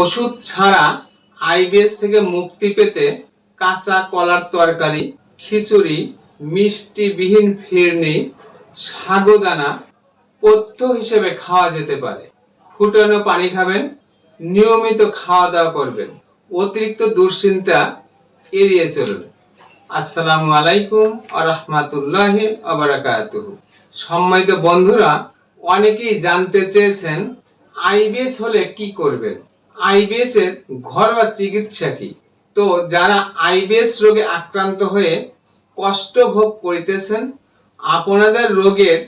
ওষুধ ছাড়া আইবিএস থেকে মুক্তি পেতে কাঁচা কলার তরকারি, খিচুড়ি, মিষ্টিবিহীন ফিরনি সাগুদানা পথ্য হিসেবে খাওয়া যেতে পারে। ফুটানো পানি খাবেন, নিয়মিত খাওয়া দাওয়া করবেন। অতিরিক্ত দুশ্চিন্তা এড়িয়ে চলুন। আসসালামু আলাইকুম আরহামাতুল্লাহি আবরাকাতুহু সম্মানিত বন্ধুরা, অনেকেই জানতে চেয়েছেন, আইবিএস হলে কি করবেন? আইবিএস এর ঘরোয়া চিকিৎসা কি? তো যারা আইবিএস রোগে আক্রান্ত হয়ে কষ্ট ভোগ করিতেছেন, আপনাদের রোগের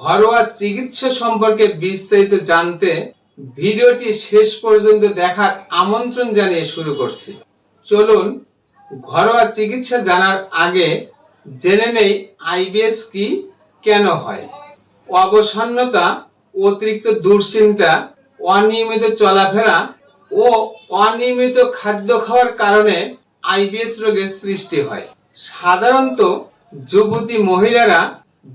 ঘরোয়া চিকিৎসা সম্পর্কে বিস্তারিত জানতে ভিডিওটি শেষ পর্যন্ত দেখার আমন্ত্রণ জানিয়ে শুরু করছি। চলুন, ঘরোয়া চিকিৎসা জানার আগে জেনে নেই আইবিএস কি, কেন হয়। অবসন্নতা, অতিরিক্ত দুশ্চিন্তা, অনিয়মিত চলাফেরা ও অনিয়মিত খাদ্য খাওয়ার কারণে আইবিএস রোগের সৃষ্টি হয়। সাধারণত যুবতী মহিলারা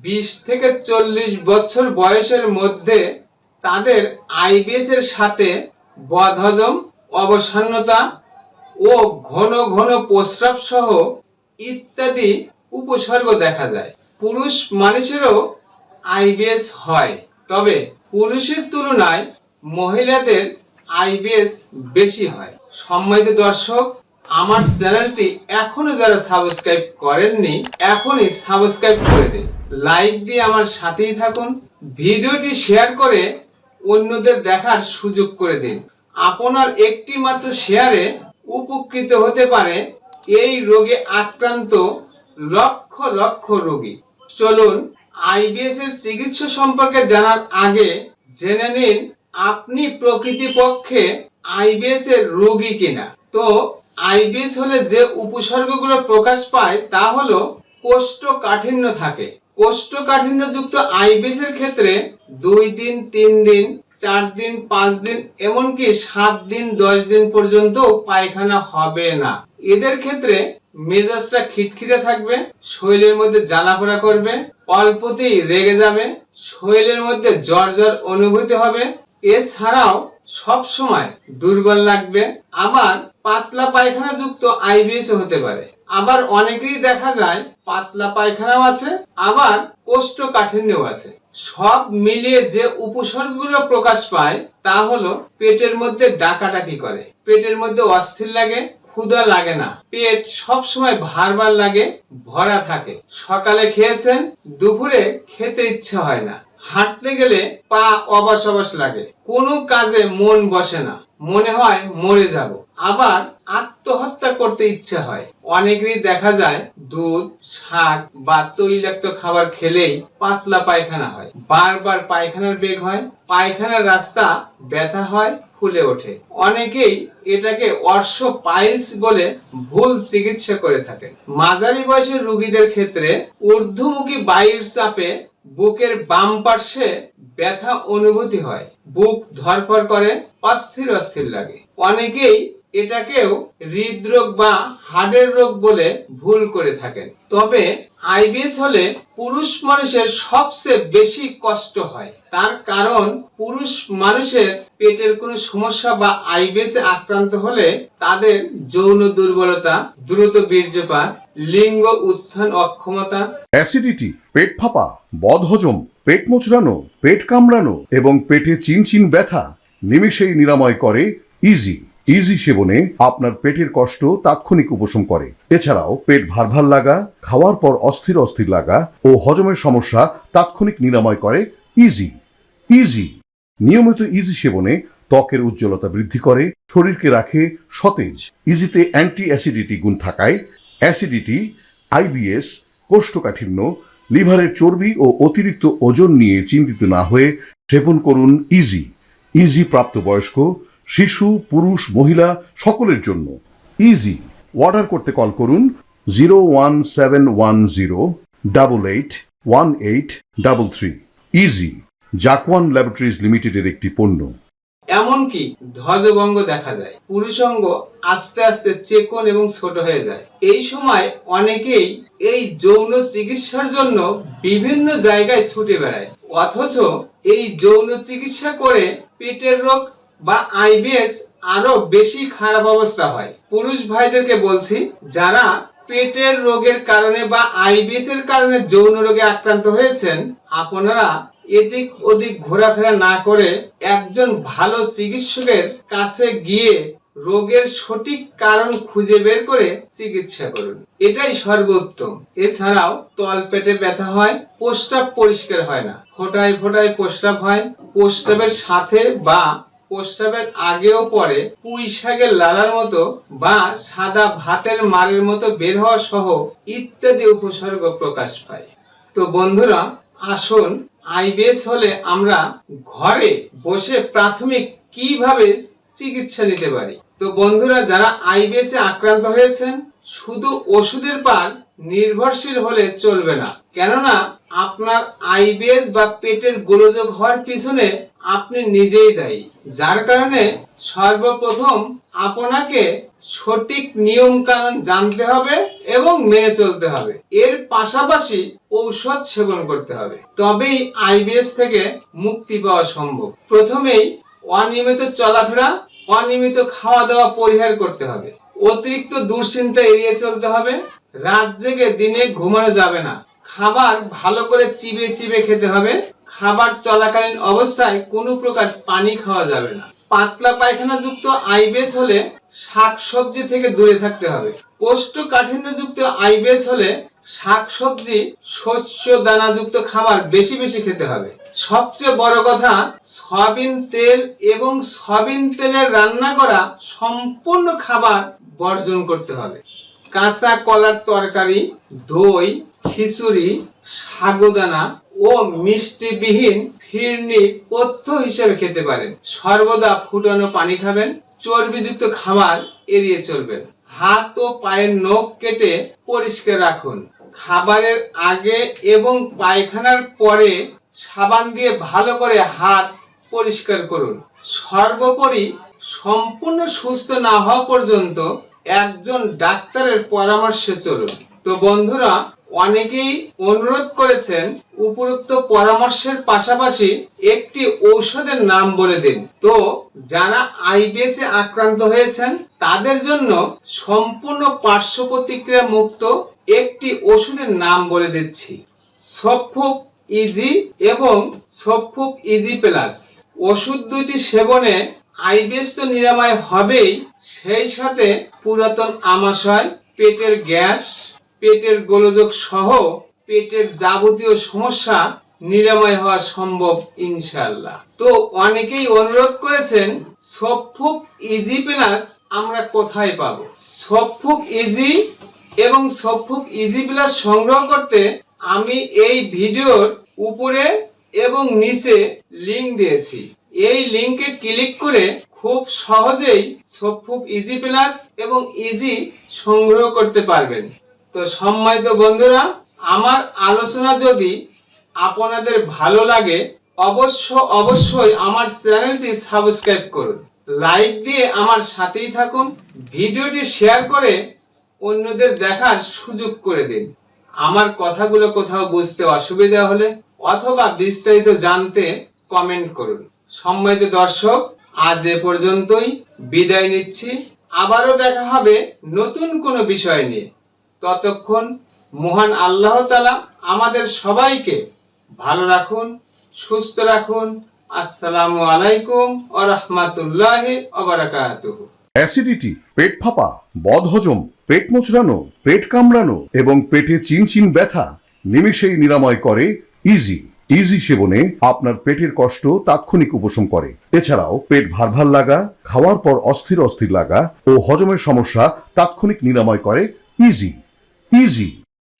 বিশ থেকে চল্লিশ বছর বয়সের মধ্যে তাদের আইবিএস এর সাথে বদহজম, অবসন্নতা ও ঘন ঘন প্রস্রাব সহ ইত্যাদি উপসর্গ দেখা যায়। পুরুষ মানুষেরও আইবিএস হয়। তবে পুরুষের তুলনায় মহিলাদের আইবিএস বেশি হয়। সম্মানিত দর্শক, আমার চ্যানেলটি এখনও যারা সাবস্ক্রাইব করেননি, এখনই সাবস্ক্রাইব করে দিন। লাইক দিয়ে আমার সাথেই থাকুন। ভিডিওটি শেয়ার করে অন্যদের দেখার সুযোগ করে দিন। আপনার একটি মাত্র শেয়ারে উপকৃত হতে পারে এই রোগে আক্রান্ত লক্ষ লক্ষ রোগী। চলুন আইবিএস এর চিকিৎসা সম্পর্কে জানার আগে জেনে নিন আপনি প্রকৃতিপক্ষে আইবিএস এর রোগী কিনা? তো, আইবিএস হলে যে উপসর্গগুলো প্রকাশ পায় তা হলো কোষ্ঠকাঠিন্য থাকে। কোষ্ঠকাঠিন্যযুক্ত আইবিএস এর ক্ষেত্রে দুই দিন, তিন দিন, চার দিন, পাঁচ দিন, এমনকি সাত দিন, দশ দিন পর্যন্ত পায়খানা হবে না। এদের ক্ষেত্রে মেজাজটা খিটখিটে থাকবে, শরীরের মধ্যে জ্বালাপোড়া করবে, অল্পতেই রেগে যাবে, শরীরের মধ্যে জ্বর জ্বর অনুভূতি হবে এছাড়াও সব সময় দুর্বল লাগবে। আবার পাতলা পায়খানা যুক্ত আইবিএস হতে পারে। আবার অনেকেরই দেখা যায় পাতলা পায়খানাও আছে, আবার কোষ্ঠকাঠিন্যও আছে। সব মিলিয়ে যে উপসর্গগুলো প্রকাশ পায় তা হলো পেটের মধ্যে ডাকাডাকি করে। পেটের মধ্যে অস্থির লাগে, ক্ষুধা লাগে না। পেট সব সময় ভারবার লাগে, ভরা থাকে। সকালে খেয়েছেন, দুপুরে খেতে ইচ্ছা হয় না। হাঁটতে গেলে পা অবাস অবাস লাগে। কোনো কাজে মন বসে না। মনে হয় মরে যাব। আবার আত্মহত্যা করতে ইচ্ছা হয়। অনেকেরই দেখা যায় দুধ, শাক বা তৈলাক্ত খাবার খেলেই পাতলা পায়খানা হয়। বারবার পায়খানার বেগ হয়, পায়খানার রাস্তা ব্যথা হয়, ফুলে ওঠে। অনেকেই এটাকে অর্শ পাইলস বলে ভুল চিকিৎসা করে থাকেন। মাঝারি বয়সের রোগীদের ক্ষেত্রে ঊর্ধ্বমুখী বায়ুর চাপে বুকের বাম পার্শ্বে ব্যথা অনুভূতি হয়। বুক ধরফর করে, অস্থির অস্থির লাগে। অনেকেই এটাকেও হৃদরোগ বা হার্টের রোগ বলে ভুল করে থাকেন। তবে আইবিএস হলে পুরুষ মানুষের সবচেয়ে বেশি কষ্ট হয়। তার কারণ পুরুষ মানুষের পেটের কোনো সমস্যা বা আইবিএস আক্রান্ত হলে তাদের যৌন দুর্বলতা, দ্রুত বীর্যপাত, লিঙ্গ উত্থান অক্ষমতা, অ্যাসিডিটি, পেট ফাঁপা, বদহজম, পেট মোচড়ানো, পেট কামড়ানো এবং পেটে চিনচিন ব্যথা নিমিষেই নিরাময় করে ইজি। ইজি সেবনে আপনার পেটের কষ্ট তাৎক্ষণিক উপশম করে। এছাড়াও পেট ভার ভার লাগা, খাওয়ার পর অস্থির অস্থির লাগা ও হজমের সমস্যা তাৎক্ষণিক নিরাময় করে ইজি। ইজি। নিয়মিত ইজি সেবনে ত্বকের উজ্জ্বলতা বৃদ্ধি করে, শরীরকে রাখে সতেজ। ইজিতে অ্যান্টি অ্যাসিডিটি গুণ থাকায় অ্যাসিডিটি আইবিএস কোষ্ঠকাঠিন্য, লিভারের চর্বি ও অতিরিক্ত ওজন নিয়ে চিন্তিত না হয়ে সেবন করুন ইজি। ইজি প্রাপ্তবয়স্ক শিশু, পুরুষ, মহিলা সকলের জন্য। ইজি অর্ডার করতে কল করুন zero one seven one zero double eight one eight double three Easy Zakwan Laboratories লিমিটেডের একটি পণ্য। এমনকি ধ্বজভঙ্গ দেখা যায়। পুরুষাঙ্গ আস্তে আস্তে চেকন এবং ছোট হয়ে যায়। এই সময় অনেকেই এই যৌন চিকিৎসার জন্য বিভিন্ন জায়গায় ছুটে বেড়ায়। অথচ এই যৌন চিকিৎসা করে পেটের রোগ বা আইবিএস আরও বেশি খারাপ অবস্থা হয়। পুরুষ ভাইদেরকে বলছি, যারা পেটের রোগের কারণে বা আইবিএস এর কারণে যৌন রোগে আক্রান্ত হয়েছেন, আপনারা এদিক ওদিক ঘোরাফেরা না করে একজন ভালো চিকিৎসকের কাছে গিয়ে রোগের সঠিক কারণ খুঁজে বের করে চিকিৎসা করুন। এটাই সর্বোত্তম। এছাড়াও তল পেটে ব্যথা হয়, প্রস্রাব পরিষ্কার হয় না। ফোটায় ফোটায় প্রস্রাব হয়, প্রস্রাবের সাথে বা প্রস্রাবের আগেও পরে পুঁই শাকের লালার মতো বা সাদা ভাতের মারের মতো বের হওয়া সহ ইত্যাদি উপসর্গ প্রকাশ পায়। তো বন্ধুরা, আসুন, আইবিএস হলে আমরা ঘরে বসে প্রাথমিক কীভাবে চিকিৎসা নিতে পারি? তো বন্ধুরা, যারা আইবিএস এ আক্রান্ত হয়েছেন, শুধু ওষুধের পার নির্ভরশীল হলে চলবে না। কেননা আপনার আইবিএস বা পেটের গোলযোগ হওয়ার পিছনে আপনি নিজেই দায়ী। যার কারণে সর্বপ্রথম আপনাকে সঠিক নিয়ম কানুন জানতে হবে এবং মেনে চলতে হবে। এর পাশাপাশি ঔষধ সেবন করতে হবে। তবেই আইবিএস থেকে মুক্তি পাওয়া সম্ভব। প্রথমেই অনিয়মিত চলাফেরা, অনিয়মিত খাওয়া দাওয়া পরিহার করতে হবে। অতিরিক্ত দুশ্চিন্তা এড়িয়ে চলতে হবে। রাত জেগে দিনে ঘুমানো যাবে না। খাবার ভালো করে চিবে চিবে খেতে হবে। খাবার চলাকালীন অবস্থায় কোনো প্রকার পানি খাওয়া যাবে না। পাতলা পায়খানা যুক্ত আইবেস হলে শাকসবজি থেকে দূরে থাকতে হবে। কোষ্ঠকাঠিন্যযুক্ত আইবেস হলে শাকসবজি শস্য দানাযুক্ত খাবার বেশি বেশি খেতে হবে। সবচেয়ে বড় কথা, সয়াবিন তেল এবং সয়াবিন তেলের রান্না করা সম্পূর্ণ খাবার বর্জন করতে হবে। কাঁচা কলার তরকারি, দই খিচুড়ি সাগুদানা ও মিষ্টিবিহীন ফিরনি পথ্য হিসেবে খেতে পারেন। সর্বদা ফুটানো পানি খাবেন, চর্বিযুক্ত খাবার এড়িয়ে চলবেন। হাত ও পায়ের নখ কেটে পরিষ্কার রাখুন। খাবারের আগে এবং পায়খানার পরে সাবান দিয়ে ভালো করে হাত পরিষ্কার করুন। সর্বোপরি সম্পূর্ণ সুস্থ না হওয়া পর্যন্ত একজন ডাক্তারের পরামর্শে চলুন। তো বন্ধুরা অনেকেই অনুরোধ করেছেন উপরোক্ত পরামর্শের পাশাপাশি একটি ঔষধের নাম বলে দিন। তো, যারা আইবিএস এ আক্রান্ত হয়েছেন, তাদের জন্য সম্পূর্ণ পার্শ্ব প্রতিক্রিয়া মুক্ত একটি ওষুধের নাম বলে দিচ্ছি। সফুক ইজি এবং সফুক ইজি প্লাস। ওষুধ দুটি সেবনে আইবিএস তো নিরাময় হবেই, সেই সাথে পুরাতন আমাশয়, পেটের গ্যাস পেটের গোলযোগ সহ পেটের যাবতীয় সমস্যা নিরাময় হওয়া সম্ভব ইনশাল্লাহ তো অনেকেই অনুরোধ করেছেন সফুক ইজি প্লাস আমরা কোথায় পাবো? সফুক ইজি এবং সফুক ইজি প্লাস সংগ্রহ করতে আমি এই ভিডিওর উপরে এবং নিচে লিংক দিয়েছি। এই লিংকে ক্লিক করে খুব সহজেই সফুক ইজি প্লাস এবং ইজি সংগ্রহ করতে পারবেন। তো সম্মানিত বন্ধুরা, আমার আলোচনা যদি আপনাদের ভালো লাগে, অবশ্য অবশ্যই আমার চ্যানেলটি সাবস্ক্রাইব করুন। লাইক দিয়ে আমার সাথেই থাকুন, ভিডিওটি শেয়ার করে অন্যদের দেখার সুযোগ করে দিন। আমার কথাগুলো কোথাও বুঝতে অসুবিধা হলে অথবা বিস্তারিত জানতে কমেন্ট করুন। সম্মানিত দর্শক, আজ এ পর্যন্তই। বিদায় নিচ্ছি। আবারও দেখা হবে নতুন কোনো বিষয় নিয়ে। ততক্ষণ মহান আল্লাহ তালা আমাদের সবাইকে ভালো রাখুন, সুস্থ রাখুন। আসসালামু আলাইকুম ও রহমতুল্লাহ অ্যাসিডিটি, পেট ফাঁপা বদহজম পেট মোচড়ানো, পেট কামড়ানো এবং পেটে চিনচিন ব্যথা নিমিষেই নিরাময় করে ইজি ইজি সেবনে আপনার পেটের কষ্ট তাৎক্ষণিক উপশম করে। এছাড়াও পেট ভার ভার লাগা, খাওয়ার পর অস্থির অস্থির লাগা ও হজমের সমস্যা তাৎক্ষণিক নিরাময় করে ইজি ইজি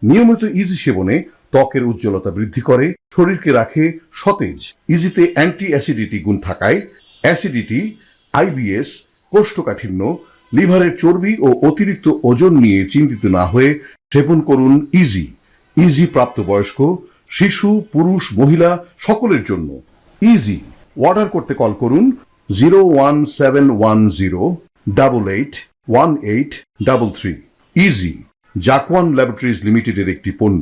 নিয়মিত ইজি সেবনে ত্বকের উজ্জ্বলতা বৃদ্ধি করে, শরীরকে রাখে সতেজ। ইজিতে অ্যান্টি অ্যাসিডিটি গুণ থাকায় অ্যাসিডিটি আইবিএস কোষ্ঠকাঠিন্য, লিভারের চর্বি ও অতিরিক্ত ওজন নিয়ে চিন্তিত না হয়ে সেবন করুন ইজি ইজি প্রাপ্তবয়স্ক, শিশু, পুরুষ, মহিলা সকলের জন্য। ইজি অর্ডার করতে কল করুন zero one seven one zero double eight one eight double three Easy Zakwan Laboratories লিমিটেডের একটি পণ্য।